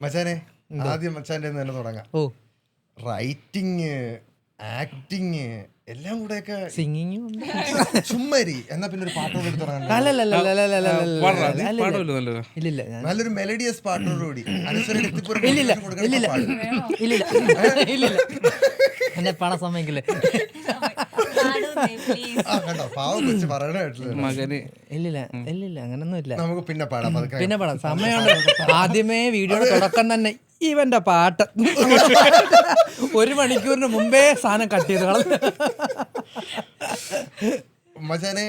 മച്ചാനെ ആദ്യം മച്ചാന്റെ തന്നെ തുടങ്ങാം. ഓ. റൈറ്റിങ് ആക്ടിങ് എല്ലാം കൂടെ സിംഗിങ്ങും ഉണ്ട്. ചുമ്മരി എന്നാ പിന്നെ ഒരു പാട്ടോട്. ഇല്ലില്ല നല്ലൊരു മെലഡിയസ് പാട്ടോടുകൂടി അനുസരിച്ച് ഇല്ലില്ല ഇല്ലില്ല എന്നെ കണ്ടോ? പാവം വെച്ച് പറയണ കേട്ടില്ല? മകന്. ഇല്ലില്ല ഇല്ലില്ല അങ്ങനൊന്നും ഇല്ല. നമുക്ക് പിന്നെ പാടാം പതുക്കെ. പിന്നെ പാടാം. സമയമുണ്ട് ആദ്യമേ വീഡിയോയുടെ തുടക്കം തന്നെ ഇവന്റെ പാട്ട്. ഒരു മണിക്കൂറിന് മുമ്പേ സാധനം കട്ട് ചെയ്ത് കളഞ്ഞു. മച്ചാനെ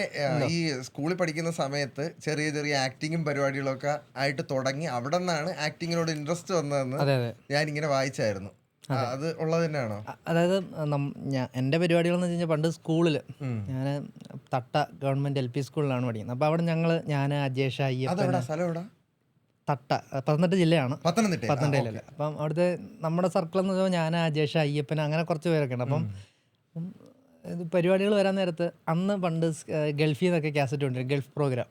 ഈ സ്കൂളിൽ പഠിക്കുന്ന സമയത്ത് ചെറിയ ചെറിയ ആക്ടിങ്ങും പരിപാടികളൊക്കെ ആയിട്ട് തുടങ്ങി അവിടെ നിന്നാണ് ആക്ടിങ്ങിനോട് ഇൻട്രസ്റ്റ് വന്നതെന്ന് അതെ അതെ. ഞാൻ ഇങ്ങനെ വായിച്ചായിരുന്നു. അത്. ഉള്ളത് തന്നെയാണോ? അതായത് എന്റെ പരിപാടികൾ എന്റെ പരിപാടികളെന്ന് വെച്ച് കഴിഞ്ഞാൽ പണ്ട് സ്കൂളിൽ ഞാൻ തട്ട ഗവൺമെന്റ് എൽ പി സ്കൂളിലാണ് പഠിക്കുന്നത്. അപ്പോൾ അവിടെ ഞങ്ങൾ ഞാൻ അജേഷ് സ്ഥലം തട്ട പത്തനംതിട്ട ജില്ലയാണ്. പത്തനംതിട്ട പത്തനംതിട്ട ജില്ലയിൽ. അപ്പം അവിടുത്തെ നമ്മുടെ സർക്കിൾ എന്ന് വെച്ചാൽ ഞാൻ അജേഷ് അയ്യപ്പൻ അങ്ങനെ കുറച്ച് പേരൊക്കെ ഉണ്ട് അപ്പം ഇത് പരിപാടികൾ വരാൻ നേരത്ത് അന്ന് പണ്ട് ഗൾഫിൽ നിന്നൊക്കെ കാസറ്റ് ഉണ്ട് ഗൾഫ് പ്രോഗ്രാം.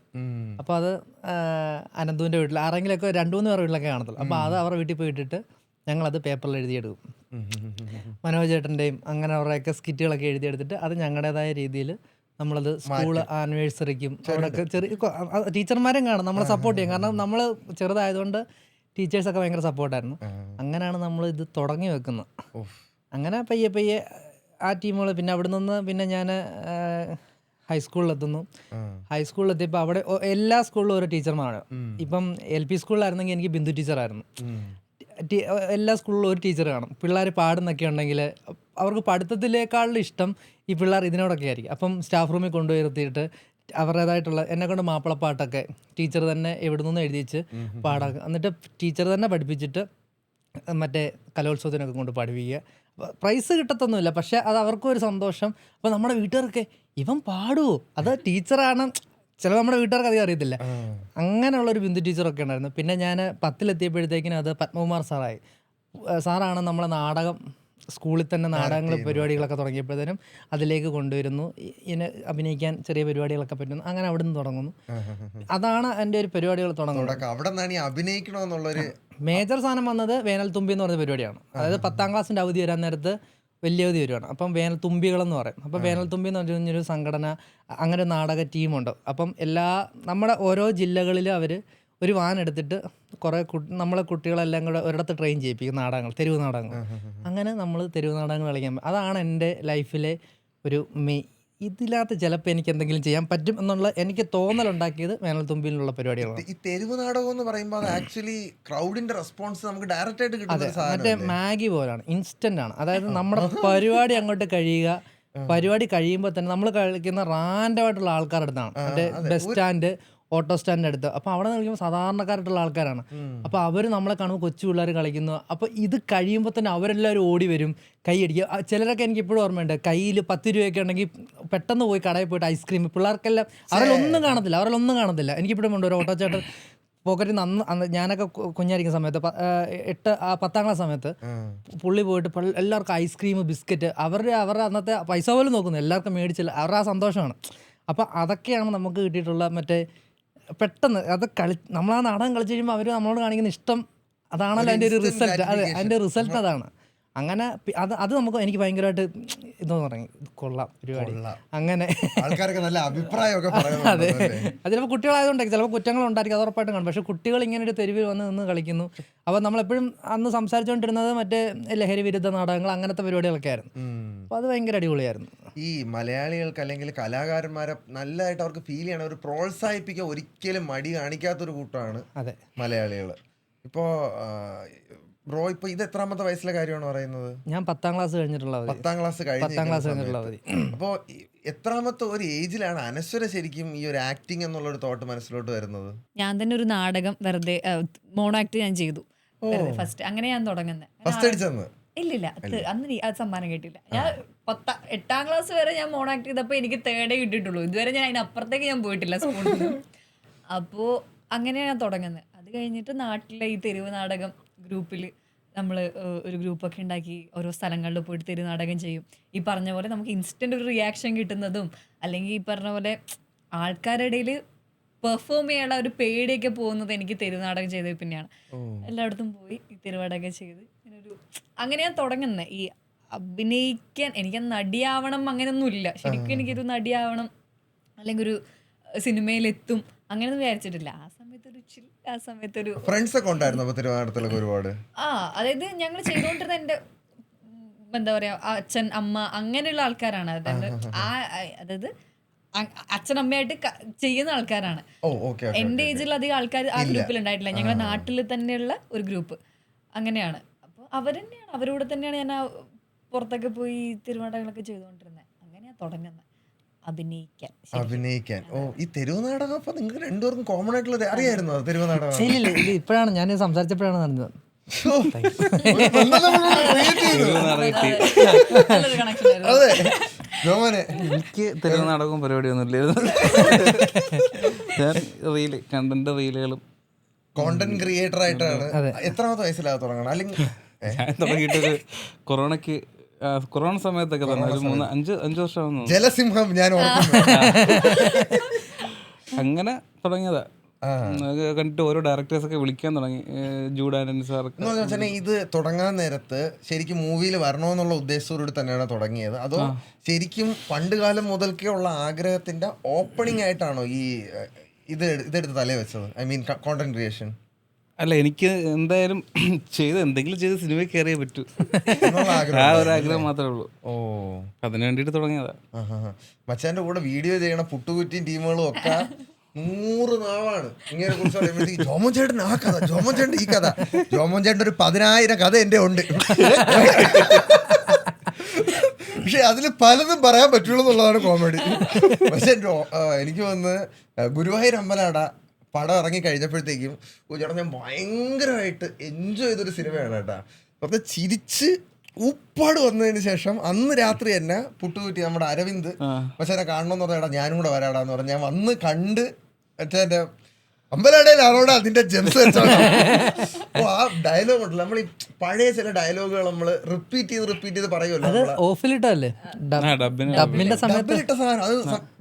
അപ്പോൾ അത് അനന്തുവിന്റെ വീട്ടിൽ ആരെങ്കിലുമൊക്കെ രണ്ട് മൂന്ന് പേരുടെ വീട്ടിലൊക്കെ കാണത്തുള്ളൂ അപ്പോൾ അത് അവരുടെ വീട്ടിൽ പോയി ഇട്ടിട്ട് ഞങ്ങളത് പേപ്പറിൽ എഴുതിയെടുക്കും. മനോജേട്ടന്റെയും അങ്ങനെ അവരുടെയൊക്കെ സ്കിറ്റുകളൊക്കെ എഴുതിയെടുത്തിട്ട് അത് ഞങ്ങളുടേതായ രീതിയിൽ നമ്മളത് സ്കൂൾ ആനിവേഴ്സറിക്കും അവിടെയൊക്കെ ചെറിയ ടീച്ചർമാരും കാണും. നമ്മളെ സപ്പോർട്ട് ചെയ്യും. കാരണം നമ്മൾ ചെറുതായതുകൊണ്ട് ടീച്ചേഴ്സൊക്കെ ഭയങ്കര സപ്പോർട്ടായിരുന്നു. അങ്ങനെയാണ് നമ്മൾ ഇത് തുടങ്ങി വെക്കുന്നത്. അങ്ങനെ പയ്യെ പയ്യെ ആ ടീമുകൾ പിന്നെ അവിടെ നിന്ന് പിന്നെ ഞാൻ ഹൈസ്കൂളിലെത്തുന്നു ഹൈസ്കൂളിലെത്തിയപ്പോൾ അവിടെ എല്ലാ സ്കൂളിലും ഓരോ ടീച്ചർമാരാണ് ഇപ്പം എൽ പി സ്കൂളിലായിരുന്നെങ്കിൽ എനിക്ക് ബിന്ദു ടീച്ചറായിരുന്നു. എല്ലാ സ്കൂളിലും ഒരു ടീച്ചർ കാണും. പിള്ളേർ പാടുന്നൊക്കെ ഉണ്ടെങ്കിൽ അവർക്ക് പഠിത്തത്തിലേക്കാളും ഇഷ്ടം ഈ പിള്ളേർ ഇതിനോടൊക്കെ ആയിരിക്കും. അപ്പം സ്റ്റാഫ് റൂമിൽ കൊണ്ടുപോയി നിർത്തിയിട്ട് അവരുടേതായിട്ടുള്ള എന്നെ കൊണ്ട് മാപ്പിളപ്പാട്ടൊക്കെ ടീച്ചർ തന്നെ എവിടെ നിന്ന് എഴുതിച്ച് പാടാക്കുക എന്നിട്ട് ടീച്ചർ തന്നെ പഠിപ്പിച്ചിട്ട് മറ്റേ കലോത്സവത്തിനൊക്കെ കൊണ്ട് പഠിപ്പിക്കുക. പ്രൈസ് കിട്ടത്തൊന്നുമില്ല. പക്ഷേ അത് അവർക്കും ഒരു സന്തോഷം. അപ്പോൾ നമ്മുടെ വീട്ടുകാർക്ക് ഇവൻ പാടുവോ? അത് ടീച്ചറാണ്. ചില നമ്മുടെ വീട്ടുകാർക്ക് അധികം അറിയത്തില്ല. അങ്ങനെയുള്ള ഒരു ബിന്ദു ടീച്ചറൊക്കെ ഉണ്ടായിരുന്നു. പിന്നെ ഞാൻ പത്തിലെത്തിയപ്പോഴത്തേക്കിനും അത് പത്മകുമാർ സാറായി. സാറാണ് നമ്മളെ നാടകം സ്കൂളിൽ തന്നെ നാടകങ്ങൾ പരിപാടികളൊക്കെ തുടങ്ങിയപ്പോഴത്തേനും അതിലേക്ക് കൊണ്ടുവരുന്നു. ഇങ്ങനെ അഭിനയിക്കാൻ ചെറിയ പരിപാടികളൊക്കെ പറ്റുന്നു. അങ്ങനെ അവിടെ നിന്ന് തുടങ്ങുന്നു അതാണ് എന്റെ ഒരു പരിപാടികൾ തുടങ്ങുന്നത്. അവിടെ നിന്നാണ് ഈ അഭിനയിക്കണമെന്നുള്ളൊരു മേജർ സാധനം വന്നത് വേനൽ തുമ്പി എന്ന് പറഞ്ഞ പരിപാടിയാണ്. അതായത് പത്താം ക്ലാസ്സിന്റെ അവധി വരാൻ നേരത്ത് വലിയ അവധി വരുവാണ്. അപ്പം വേനൽ തുമ്പികളെന്ന് പറയും. അപ്പം വേനൽ തുമ്പി എന്ന് പറഞ്ഞൊരു സംഘടന അങ്ങനെ ഒരു നാടക ടീമുണ്ട്. അപ്പം എല്ലാ നമ്മുടെ ഓരോ ജില്ലകളിലും അവർ ഒരു വാൻ എടുത്തിട്ട് കുറേ നമ്മളെ കുട്ടികളെല്ലാം കൂടെ ഒരിടത്ത് ട്രെയിൻ ചെയ്യിപ്പിക്കും നാടകങ്ങൾ തെരുവ് നാടകങ്ങൾ. അങ്ങനെ നമ്മൾ തെരുവ് നാടകങ്ങൾ കളിക്കാൻ അതാണ് എന്റെ ലൈഫിലെ ഒരു മെയ് ഇതിനകത്ത് ചിലപ്പോൾ എനിക്ക് എന്തെങ്കിലും ചെയ്യാൻ പറ്റും എന്നുള്ള എനിക്ക് തോന്നലുണ്ടാക്കിയത് വേനൽ തുമ്പിയിലുള്ള പരിപാടികളാണ്. ഈ തെരുവ് നാടകം എന്ന് പറയുമ്പോൾ ആക്ച്വലി ക്രൗഡിന്റെ റെസ്പോൺസ് നമുക്ക് ഡയറക്റ്റ് ആയിട്ട് ഒരു മറ്റേ മാഗി പോലാണ് ഇൻസ്റ്റന്റ് ആണ്. അതായത് നമ്മുടെ പരിപാടി അങ്ങോട്ട് കഴിയുക പരിപാടി കഴിയുമ്പോൾ തന്നെ നമ്മൾ കളിക്കുന്ന റാൻഡമായിട്ടുള്ള ആൾക്കാരുടെ അടുത്താണ്. മറ്റേ ബസ് സ്റ്റാൻഡ് ഓട്ടോ സ്റ്റാൻഡിന്റെ അടുത്ത് അപ്പോൾ അവിടെ കളിക്കുമ്പോൾ സാധാരണക്കാരായിട്ടുള്ള ആൾക്കാരാണ്. അപ്പോൾ അവർ നമ്മളെ കാണുമ്പോൾ കൊച്ചു പിള്ളേർ കളിക്കുന്നു. അപ്പോൾ ഇത് കഴിയുമ്പോൾ തന്നെ അവരെല്ലാവരും ഓടി വരും കൈ അടിക്കുക. ചിലരൊക്കെ എനിക്ക് ഇപ്പോഴും ഓർമ്മയുണ്ട്. കയ്യിൽ പത്ത് രൂപയൊക്കെ ഉണ്ടെങ്കിൽ പെട്ടെന്ന് പോയി കടയിൽ പോയിട്ട് ഐസ്ക്രീം. പിള്ളേർക്കെല്ലാം അവരിലൊന്നും കാണത്തില്ല. അവരിലൊന്നും കാണത്തില്ല. എനിക്കിപ്പോഴും ഉണ്ട്. ഒരു ഓട്ടോ ചേട്ടൻ പോക്കറ്റ് നിന്ന് അന്ന് അന്ന് ഞാനൊക്കെ കുഞ്ഞായിരിക്കുന്ന സമയത്ത് എട്ട് ആ പത്താം ക്ലാസ് സമയത്ത് പുള്ളി പോയിട്ട് എല്ലാവർക്കും ഐസ്ക്രീം ബിസ്ക്കറ്റ് അവരുടെ അവരുടെ അന്നത്തെ പൈസ പോലും നോക്കുന്നു. എല്ലാവർക്കും മേടിച്ചില്ല അവരുടെ ആ സന്തോഷമാണ്. അപ്പോൾ അതൊക്കെയാണ് നമുക്ക് കിട്ടിയിട്ടുള്ള മറ്റേ പെട്ടെന്ന് അത് കളി നമ്മൾ ആ നാടകം കളിച്ച് കഴിയുമ്പോൾ അവർ നമ്മളോട് കാണിക്കുന്ന ഇഷ്ടം അതാണല്ലോ അതിന്റെ ഒരു റിസൾട്ട് അതെ. അതിന്റെ റിസൾട്ട് അതാണ്. അങ്ങനെ അത് അത് നമുക്ക് എനിക്ക് ഭയങ്കരമായിട്ട് ഇതെന്ന് തുടങ്ങി കൊള്ളാം പരിപാടി അങ്ങനെ. ആൾക്കാരൊക്കെ നല്ല അഭിപ്രായമൊക്കെ അതെ അത്. ചിലപ്പോൾ കുട്ടികളായതുകൊണ്ടേ ചിലപ്പോൾ കുറ്റങ്ങൾ ഉണ്ടായിരിക്കും അത് ഉറപ്പായിട്ടും കാണും. പക്ഷെ കുട്ടികൾ ഇങ്ങനെ ഒരു തെരുവിൽ വന്ന് നിന്ന് കളിക്കുന്നു. അപ്പോൾ നമ്മളെപ്പോഴും അന്ന് സംസാരിച്ചുകൊണ്ടിരുന്നത് മറ്റേ ലഹരി വിരുദ്ധ നാടകങ്ങൾ അങ്ങനത്തെ പരിപാടികളൊക്കെ ആയിരുന്നു. അപ്പോൾ അത് ഭയങ്കര അടിപൊളിയായിരുന്നു. ഈ മലയാളികൾക്ക് അല്ലെങ്കിൽ കലാകാരന്മാരെ നല്ലതായിട്ട് അവർക്ക് ഫീൽ ചെയ്യണം അവർ പ്രോത്സാഹിപ്പിക്കാൻ ഒരിക്കലും മടി കാണിക്കാത്തൊരു കൂട്ടമാണ് അതെ. മലയാളികൾ ഇപ്പോൾ ബ്രോ ഇപ്പൊ ഇത് എത്രാമത്തെ വയസ്സിലെ കാര്യമാണ് പറയുന്നത്? ഞാൻ പത്താം ക്ലാസ് കഴിഞ്ഞിട്ടുള്ള അവധി. പത്താം ക്ലാസ് പത്താം ക്ലാസ് കഴിഞ്ഞിട്ടുള്ള അവധി. അപ്പോൾ എത്രാമത്തെ ഒരു ഏജിലാണ് അനശ്വര ശരിക്കും ഈ ഒരു ആക്ടിങ് എന്നുള്ള ഒരു തോട്ട് മനസ്സിലോട്ട് വരുന്നത്? ഞാൻ തന്നെ ഒരു നാടകം വെറുതെ മോണോ ആക്ട് ഞാൻ ചെയ്തു. ഫസ്റ്റ് അങ്ങനെ ഞാൻ തുടങ്ങുന്നത് ഫസ്റ്റ് അടിച്ചെന്ന്? ഇല്ലില്ല അന്ന് അത് സമ്മാനം കിട്ടില്ല. ഞാൻ പത്ത എട്ടാം ക്ലാസ് വരെ ഞാൻ മോൺ ആക്ട് ചെയ്തപ്പോൾ എനിക്ക് തേർഡേ കിട്ടിയിട്ടുള്ളൂ. ഇതുവരെ ഞാൻ അതിനപ്പുറത്തേക്ക് ഞാൻ പോയിട്ടില്ല സ്കൂളിൽ അപ്പോൾ അങ്ങനെയാണ് ഞാൻ തുടങ്ങുന്നത്. അത് കഴിഞ്ഞിട്ട് നാട്ടിലെ ഈ തെരുവ് നാടകം ഗ്രൂപ്പിൽ നമ്മൾ ഒരു ഗ്രൂപ്പൊക്കെ ഉണ്ടാക്കി ഓരോ സ്ഥലങ്ങളിൽ പോയിട്ട് തെരുവ് നാടകം ചെയ്യും. ഈ പറഞ്ഞ പോലെ നമുക്ക് ഇൻസ്റ്റന്റ് ഒരു റിയാക്ഷൻ കിട്ടുന്നതും അല്ലെങ്കിൽ ഈ പറഞ്ഞ പോലെ ആൾക്കാരുടെ ഇടയിൽ പെർഫോം ചെയ്യാനുള്ള ഒരു പേടിയൊക്കെ പോകുന്നത് എനിക്ക് തെരുനാടകം ചെയ്തത് പിന്നെയാണ്. എല്ലായിടത്തും പോയി ഈ തിരുവാടകം ചെയ്ത്. ഒരു അങ്ങനെ ഞാൻ തുടങ്ങുന്നത് ഈ അഭിനയിക്കാൻ എനിക്ക് നടിയാവണം അങ്ങനെയൊന്നും ഇല്ല ശരിക്കും എനിക്കൊരു നടിയാവണം അല്ലെങ്കിൽ ഒരു സിനിമയിലെത്തും അങ്ങനെയൊന്നും വിചാരിച്ചിട്ടില്ല. ആ സമയത്ത് ഒരു ചിൽ ആ സമയത്ത് ഒരു ഫ്രണ്ട്സ് ഒക്കെ ഉണ്ടായിരുന്നു തിരുവനന്തപുരത്തിലൊക്കെ ഒരുപാട്? ആ അതായത് ഞങ്ങൾ ചെയ്തുകൊണ്ടിരുന്ന എന്റെ എന്താ പറയാ അച്ഛൻ അമ്മ അങ്ങനെയുള്ള ആൾക്കാരാണ്. അതായത് ആ- അതായത് അ- അച്ഛൻ അമ്മയായിട്ട് ചെയ്യുന്ന ആൾക്കാരാണ്. എന്റെ ഏജിൽ അധികം ആൾക്കാർ ആ ഗ്രൂപ്പിൽ ഉണ്ടായിട്ടില്ല. ഞങ്ങളുടെ നാട്ടിൽ തന്നെയുള്ള ഒരു ഗ്രൂപ്പ്. അങ്ങനെയാണ്. അപ്പോൾ അവർ തന്നെയാണ്. അവരോട് തന്നെയാണ് ഞാൻ ആ പുറത്തൊക്കെ പോയി തിരുവാടകളൊക്കെ ചെയ്തുകൊണ്ടിരുന്നത് അങ്ങനെയാ തുടങ്ങുന്നത് അഭിനയിക്കാൻ. അഭിനയിക്കാൻ. ഓ ഈ തെരുവ് നാടകം അപ്പൊ നിങ്ങൾക്ക് രണ്ടുപേർക്കും കോമൺ ആയിട്ടുള്ള ഒരു- അറിയായിരുന്നോ? തെരുവ് നാടകം. ഇല്ല ഇല്ല ഇത് ഇപ്പോഴാണ്. ഞാൻ സംസാരിച്ചപ്പോഴാണ് നടന്നത്. അതെ. ജോമനെ തെരുവ് നാടകവും പരിപാടിയൊന്നും ഇല്ലായിരുന്നു. ഞാൻ റീൽ കണ്ടന്റ് റീലുകളും കോണ്ടന്റ് ക്രിയേറ്റർ ആയിട്ടാണ്. എത്രാമത്തെ വയസ്സിലാകെ തുടങ്ങണം? അല്ലെങ്കിൽ ഞാൻ തുടങ്ങിയിട്ടൊരു കൊറോണയ്ക്ക് കൊറോണ സമയത്തൊക്കെ തന്നെ ഒരു മൂന്ന് അഞ്ച് അഞ്ച് വർഷമാകുന്നു ജലസിംഹം ഞാൻ ഓർക്കുന്നു. അങ്ങനെ തുടങ്ങിയതാ. കണ്ടിട്ട് ഓരോ ഡയറക്ടേഴ്സ് ഒക്കെ വിളിക്കാൻ തുടങ്ങി. ജൂഡാനൻ സാർ ഇത് തുടങ്ങാൻ നേരത്ത് ശരിക്കും മൂവിയിൽ വരണമെന്നുള്ള ഉദ്ദേശത്തോടുകൂടി തന്നെയാണ് തുടങ്ങിയത്. അതോ ശരിക്കും പണ്ട് കാലം മുതൽക്കേ ഉള്ള ആഗ്രഹത്തിന്റെ ഓപ്പണിംഗ് ആയിട്ടാണോ ഈ ഇത് ഇതെടുത്ത് തലേ വെച്ചത്? ഐ മീൻ കോണ്ടന്റ് ക്രിയേഷൻ അല്ല എനിക്ക് എന്തായാലും ചെയ്ത് എന്തെങ്കിലും ചെയ്ത് സിനിമയിൽ കയറിയേ പറ്റൂ. ആ ഒരു ആഗ്രഹം മാത്രമേ ഉള്ളൂ. ഓ. അതിനു വേണ്ടിയിട്ട് തുടങ്ങിയതാ. മച്ചാന്റെ കൂടെ വീഡിയോ ചെയ്യണ പുട്ടുകുറ്റിയും ടീമുകളും ഒക്കെ നൂറ് നാവാണ്. ഇങ്ങനെ കുറിച്ച് പറയുമ്പോഴത്തേക്ക് ജോമോൻ ചേട്ടൻ ആ കഥ ജോമോൻ ചേട്ടൻ ഈ കഥ. ജോമോൻ ചേട്ടൻ ഒരു പതിനായിരം കഥ എന്റെ ഉണ്ട്. പക്ഷെ അതിൽ പലതും പറയാൻ പറ്റുള്ളൂ എന്നുള്ളതാണ് കോമഡി. പക്ഷെ എനിക്ക് വന്ന് ഗുരുവായൂർ അമ്പലാട പടം ഇറങ്ങി കഴിഞ്ഞപ്പോഴത്തേക്കും ചേട്ടാ ഞാൻ ഭയങ്കരമായിട്ട് എൻജോയ് ചെയ്തൊരു സിനിമയാണ് കേട്ടാ. അപ്പൊ ചിരിച്ച് ഉപ്പാട് വന്നതിന് ശേഷം അന്ന് രാത്രി തന്നെ പുട്ടുകുറ്റി നമ്മുടെ അരവിന്ദ് പക്ഷെ എന്നെ കാണണമെന്ന് പറഞ്ഞാൽ ഞാനും കൂടെ വരാടാന്ന് പറഞ്ഞു ഞാൻ വന്ന് കണ്ട് മറ്റേ അമ്പലടയിൽ ആരോട് അതിന്റെ ജെംസ് വെച്ചാണ്. ഓ ആ ഡയലോഗ് ഉണ്ടല്ലോ. നമ്മൾ ഈ പഴയ ചില ഡയലോഗുകൾ നമ്മൾ റിപ്പീറ്റ് ചെയ്ത് റിപ്പീറ്റ് ചെയ്ത് പറയുമല്ലോ അത് നമ്മൾ. ഓഫിലിട്ടല്ലേ ആ ഡബിന്റെ സമയത്ത് ഡബിലിട്ട സാധനം. അത്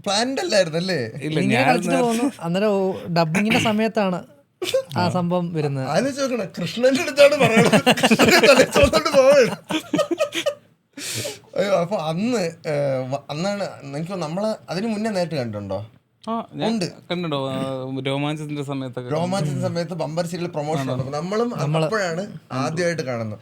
പ്ലാൻഡ് അല്ലായിരുന്നു അല്ലേ ഇല്ല ഇങ്ങനെ ഞാൻ കളിച്ചിട്ട് പോകുന്നു. അന്നേരം ഡബിങ്ങിന്റെ സമയത്താണ് ആ സംഭവം വരുന്നത്. ആലോചിച്ച് നോക്കണം കൃഷ്ണന്റെ അടുത്താണ് പറയുന്നത്. കൃഷ്ണനെ പോവാണ്. അയ്യോ അപ്പൊ അന്ന് ഏഹ്, വ- അന്നാണ് എനിക്ക് തോന്നുന്നു നമ്മൾ അതിന് മുന്നേ നേരിട്ട് കണ്ടിട്ടുണ്ടോ? കണ്ടിട്ടോ ആ, രോമാഞ്ചത്തിന്റെ സമയത്തൊക്കെ രോമാഞ്ചിന്റെ സമയത്ത് ബമ്പർ സീരിയൽ പ്രൊമോഷൻ നമ്മളും അപ്പോഴാണ് ആദ്യമായിട്ട് കാണുന്നത്.